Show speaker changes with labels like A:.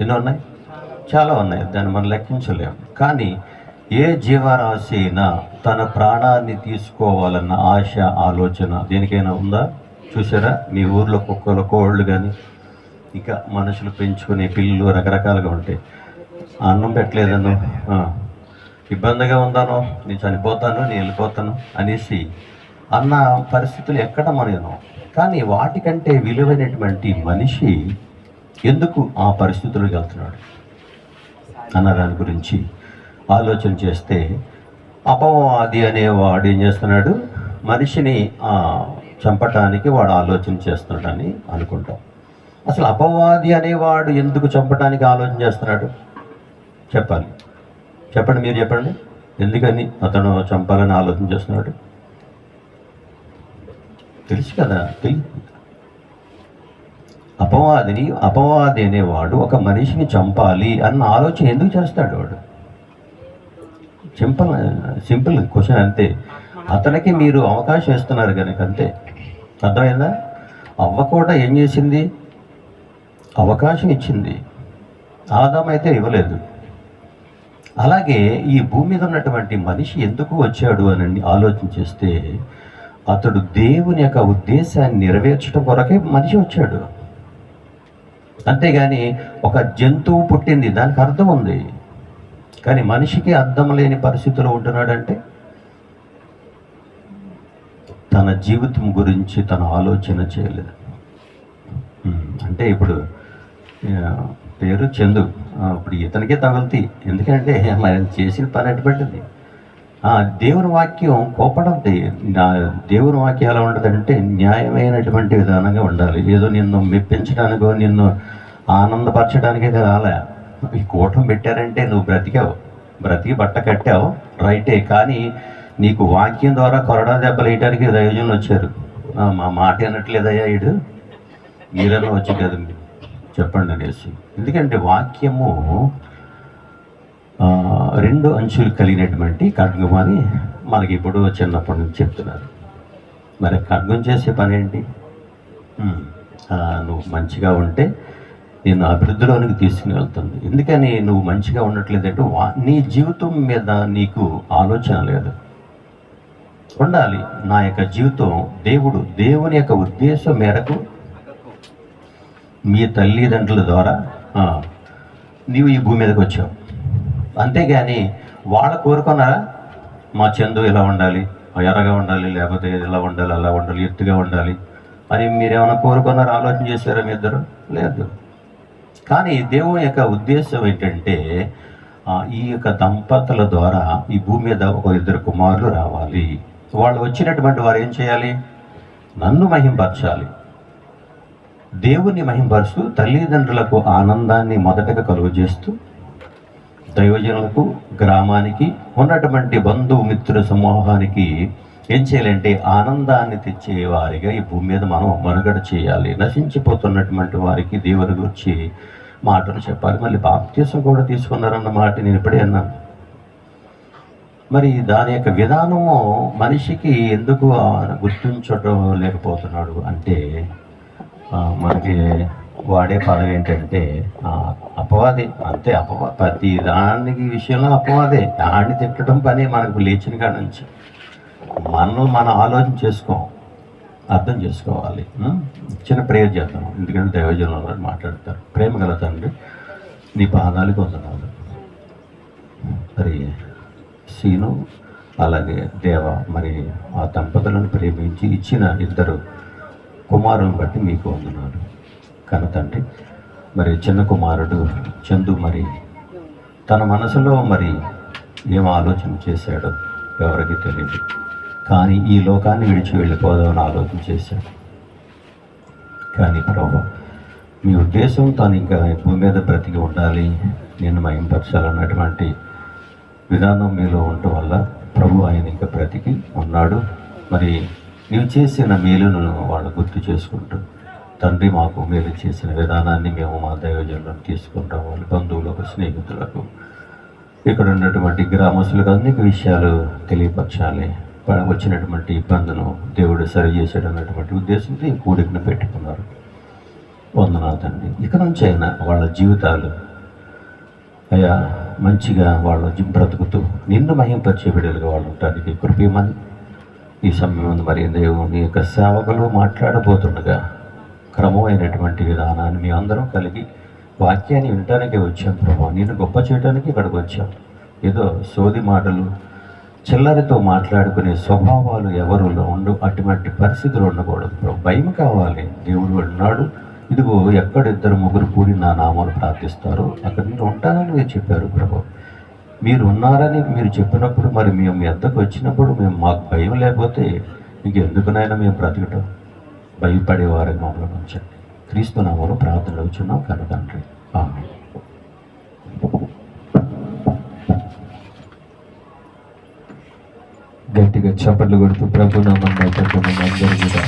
A: ఎన్ని ఉన్నాయి? చాలా ఉన్నాయి. దాన్ని మనం లెక్కించలేము కానీ ఏ జీవరాశి అయినా తన ప్రాణాన్ని తీసుకోవాలన్న ఆశ ఆలోచన దేనికైనా ఉందా? చూసారా మీ ఊర్లో కుక్కలు కోళ్ళు కానీ ఇంకా మనుషులు పెంచుకునే పిల్లలు రకరకాలుగా ఉంటాయి. అన్నం పెట్టలేదను ఇబ్బందిగా ఉందాను నేను చనిపోతాను నేను వెళ్ళిపోతాను అనేసి అన్న పరిస్థితులు ఎక్కడ మనం కానీ వాటికంటే విలువైనటువంటి మనిషి ఎందుకు ఆ పరిస్థితులకు వెళ్తున్నాడు? అన్న దాని గురించి ఆలోచన చేస్తే అపవాది అనేవాడు ఏం చేస్తున్నాడు? మనిషిని చంపటానికి వాడు ఆలోచన చేస్తున్నాడని అనుకుంటాం. అసలు అపవాది అనేవాడు ఎందుకు చంపటానికి ఆలోచన చేస్తున్నాడు? చెప్పాలి. చెప్పండి మీరు చెప్పండి. ఎందుకని అతను చంపాలని ఆలోచన చేస్తున్నాడు? తెలుసు కదా తెలి అపవాదిని అపవాది అనేవాడు ఒక మనిషిని చంపాలి అన్న ఆలోచన ఎందుకు చేస్తాడు వాడు? సింపుల్ సింపుల్ క్వశ్చన్ అంతే. అతనికి మీరు అవకాశం ఇస్తున్నారు కనుక అంతే. అర్థమైందా? అవ్వ కూడా ఏం చేసింది? అవకాశం ఇచ్చింది. ఆదాం అయితే ఇవ్వలేదు. అలాగే ఈ భూమి మీద ఉన్నటువంటి మనిషి ఎందుకు వచ్చాడు అని ఆలోచన చేస్తే అతడు దేవుని యొక్క ఉద్దేశాన్ని నెరవేర్చడం కొరకే మనిషి వచ్చాడు. అంతేగాని ఒక జంతువు పుట్టింది దానికి అర్థం ఉంది. కానీ మనిషికి అర్థం లేని పరిస్థితిలో ఉంటున్నాడంటే తన జీవితం గురించి తన ఆలోచన చేయలేదు. అంటే ఇప్పుడు పేరు చందు. ఇప్పుడు ఇతనికే తగులుతాయి. ఎందుకంటే మరి ఆయన చేసిన పని అటువంటిది దేవుని వాక్యం కోపడంది నా దేవుని వాక్యం ఎలా ఉండదంటే న్యాయమైనటువంటి విధానంగా ఉండాలి. ఏదో నిన్ను మెప్పించడానికో నిన్ను ఆనందపరచడానికే రాలే. ఈ కూటం పెట్టారంటే నువ్వు బ్రతికావు. బ్రతికి బట్ట కట్టావు. రైటే. కానీ నీకు వాక్యం ద్వారా కొరడా దెబ్బలు వేయడానికి దయోజనులు వచ్చారు. మా మాట అనట్లేదయ్యా ఇడు మీరన్నా వచ్చి కదా చెప్పండి అనేసి. ఎందుకంటే వాక్యము రెండు అంచులు కలిగినటువంటి ఖడ్గం అని మనకి ఇప్పుడు చిన్నప్పటి నుంచి చెప్తున్నారు. మరి ఖడ్గం చేసే పని ఏంటి? నువ్వు మంచిగా ఉంటే నేను అభివృద్ధిలోనికి తీసుకుని వెళ్తుంది ఎందుకని నువ్వు మంచిగా ఉండట్లేదంటే వా నీ జీవితం మీద నీకు ఆలోచన లేదు. ఉండాలి. నా యొక్క జీవితం దేవుడు దేవుని యొక్క ఉద్దేశం మేరకు మీ తల్లిదండ్రుల ద్వారా నీవు ఈ భూమి మీదకి వచ్చావు. అంతేగాని వాళ్ళు కోరుకున్నారా? మా చందు ఇలా ఉండాలి ఎర్రగా ఉండాలి లేకపోతే ఇలా ఉండాలి అలా ఉండాలి ఎత్తుగా ఉండాలి. అని మీరేమైనా కోరుకున్నారా ఆలోచన చేశారా మీ ఇద్దరు? లేదు. కానీ దేవుని యొక్క ఉద్దేశం ఏంటంటే ఈ యొక్క దంపతుల ద్వారా ఈ భూమి మీద ఒక ఇద్దరు కుమారులు రావాలి. వాళ్ళు వచ్చినటువంటి వారు ఏం చేయాలి? నన్ను మహింపరచాలి. దేవుణ్ణి మహింపరుస్తూ తల్లిదండ్రులకు ఆనందాన్ని మొదటగా కలుగజేస్తూ దైవజనులకు గ్రామానికి ఉన్నటువంటి బంధుమిత్రుల సమూహానికి ఏం చేయాలంటే ఆనందాన్ని తెచ్చే వారిగా ఈ భూమి మీద మనం మనుగడ చేయాలి. నశించిపోతున్నటువంటి వారికి దేవుని గురించి మాటలు చెప్పాలి. మళ్ళీ బాప్తీసం కూడా తీసుకున్నారన్న మాట నేను ఇప్పుడే అన్నాను. మరి దాని యొక్క విధానము మనిషికి ఎందుకు గుర్తించడం లేకపోతున్నాడు అంటే మనకి వాడే పదం ఏంటంటే అపవాది. అంతే అపవా ప్రతి దానికి విషయంలో అపవాదే. దాన్ని తిట్టడం పని మనకు లేచిన కాడ నుంచి. మనం మనం ఆలోచన చేసుకోం అర్థం చేసుకోవాలి. చిన్న ప్రేయర్ చేద్దాం. ఎందుకంటే దైవజనులు మాట్లాడతారు. ప్రేమ గల తండ్రి నీ పాదాలు కొందనాలు. మరి సీను అలాగే దేవ మరి ఆ దంపతులను ప్రేమించి ఇచ్చిన ఇద్దరు కుమారులను బట్టి మీకు వందనాలు. కన తండ్రి మరి చిన్న కుమారుడు చందు మరి తన మనసులో మరి ఏం ఆలోచన చేశాడో ఎవరికి తెలియదు కానీ ఈ లోకాన్ని విడిచి వెళ్ళిపోదామని ఆలోచన చేశాడు. కానీ ప్రభు మీ ఉద్దేశం తాను ఇంకా భూమి మీద బ్రతికి ఉండాలి నేను మయంపరచాలన్నటువంటి విధానం మీలో ఉండటం వల్ల ప్రభు ఆయన ఇంకా బ్రతికి ఉన్నాడు. మరి నీవు చేసిన మేలును వాళ్ళు గుర్తు చేసుకుంటూ తండ్రి మాకు మేలు చేసిన విధానాన్ని మేము మా దైవజనులను తీసుకుంటాం వాళ్ళ బంధువులకు స్నేహితులకు. ఇక్కడ ఉన్నటువంటి గ్రామస్తులకు అనేక విషయాలు తెలియపరచాలి. వచ్చినటువంటి ఇబ్బందులు దేవుడు సరి చేశాడు అన్నటువంటి ఉద్దేశంతో ఈ కూడికను పెట్టుకున్నారు. వందనాలు తండ్రి. ఇక నుంచి అయినా వాళ్ళ జీవితాలు అయ్యా మంచిగా వాళ్ళు బ్రతుకుతూ నిన్ను మహింపరిచే బిడ్డలుగా వాళ్ళు ఉండటానికి కృపయమని ఈ సమయం మరి దేవుని యొక్క సేవకులు మాట్లాడబోతుండగా క్రమమైనటువంటి విధానాన్ని మీ అందరం కలిగి వాక్యాన్ని వినటానికి వచ్చాం ప్రభా. నేను గొప్ప చేయడానికి ఇక్కడికి వచ్చాం. ఏదో సోది మాటలు చిల్లరితో మాట్లాడుకునే స్వభావాలు ఎవరు ఉండు అటువంటి పరిస్థితులు ఉండకూడదు ప్రభు. భయం కావాలి. దేవుడు అన్నాడు ఇదిగో ఎక్కడ ఇద్దరు ముగ్గురు కూడి నా నామాలు ప్రార్థిస్తారో అక్కడ మీరు ఉంటానని మీరు చెప్పారు ప్రభు. మీరు ఉన్నారని మీరు చెప్పినప్పుడు మరి మేము మీ వద్దకు వచ్చినప్పుడు మేము మాకు భయం లేకపోతే మీకు ఎందుకునైనా మేము బ్రతకటం భయపడేవారు ఉండడం ఉంచండి క్రీస్తు నామలో ప్రార్థన వచ్చున్నాం కను తండ్రి. ఆమె
B: గట్టిగా చప్పట్లు కొడుతూ ప్రభు నామం అందరూ కూడా